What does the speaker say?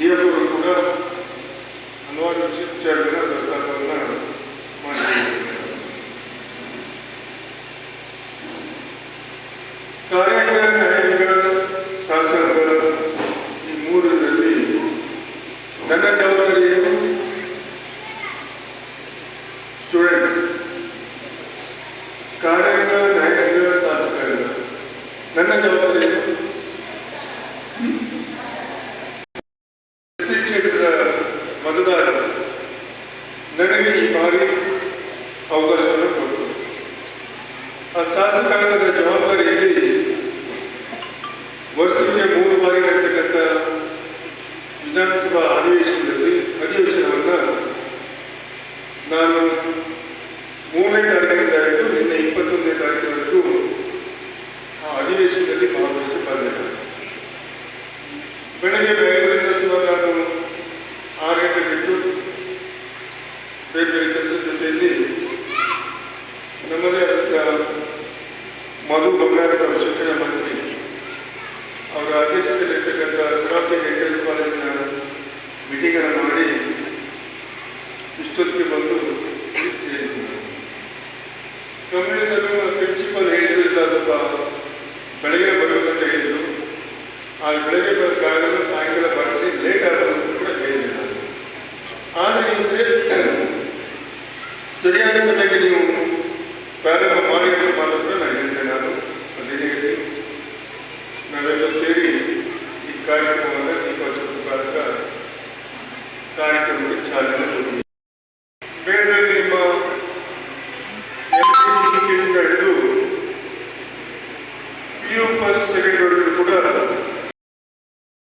ದೇವರು ಕೂಡ ಹಲವಾರು ವಿಶಿಷ್ಟಾರ್ಜನ ಪ್ರಸ್ತಾಪವನ್ನು ಮಾಡಿದ್ದೇವೆ ಕಾರ್ಯಗಳ ನ್ಯಾಯಗಳ ಶಾಸನಗಳ ಈ ಮೂರರಲ್ಲಿ ನನ್ನ ಜವಾಬ್ದಾರಿಯನ್ನು ಮತದಾರ ನನಗೆ ಈ ಬಾರಿ ಅವಕಾಶವನ್ನು ಕೊಟ್ಟರು. ಆ ಶಾಸಕಾಂಗದ ಜವಾಬ್ದಾರಿಯಲ್ಲಿ ವರ್ಷಕ್ಕೆ ಮೂರು ಬಾರಿ ನಡೆತಕ್ಕಂಥ ವಿಧಾನಸಭಾ ಅಧಿವೇಶನದಲ್ಲಿ ಅಧಿವೇಶನವನ್ನು ನಾನು ಮೂರನೇ ತಾರೀಕಿನಿಂದ ಹಿಡಿದು ನಿನ್ನೆ ಇಪ್ಪತ್ತೊಂದನೇ ತಾರೀಕಿನವರೆಗೂ ಆ ಅಧಿವೇಶನದಲ್ಲಿ ಭಾಗವಹಿಸಿ ಬಂದಿದ್ದೆ ಬೆಳಗ್ಗೆ ನಾನು ಬಿಟ್ಟು ಬೇರೆ ಬೇರೆ ಕೆಲಸದ ಜೊತೆಯಲ್ಲಿ ನಮ್ಮದೇ ಆದ ಮಧು ಬಂಗಾರದ ಶಿಕ್ಷಣ ಮಂತ್ರಿ. ಅವರ ಅಧ್ಯಕ್ಷತೆಯಲ್ಲಿರ್ತಕ್ಕಂಥ ಸರಾವತಿ ಡೆಂಟಲ್ ಕಾಲೇಜಿನ ಮಾಡಿ ಇಷ್ಟೊತ್ತಿಗೆ ಬಂದು ಕಮ್ಯುನಿಸರು ಪ್ರಿನ್ಸಿಪಲ್ ಹೇಳಿದ್ರು ಇಲ್ಲ, ಸ್ವಲ್ಪ ಬೆಳಗ್ಗೆ ಬರಬೇಕಂತ ಹೇಳಿದ್ರು. ಆ ಬೆಳಗ್ಗೆ ಬರೋ ಕಾರಣ ಸಾಯಂಕಾಲ Senhor, eu sei.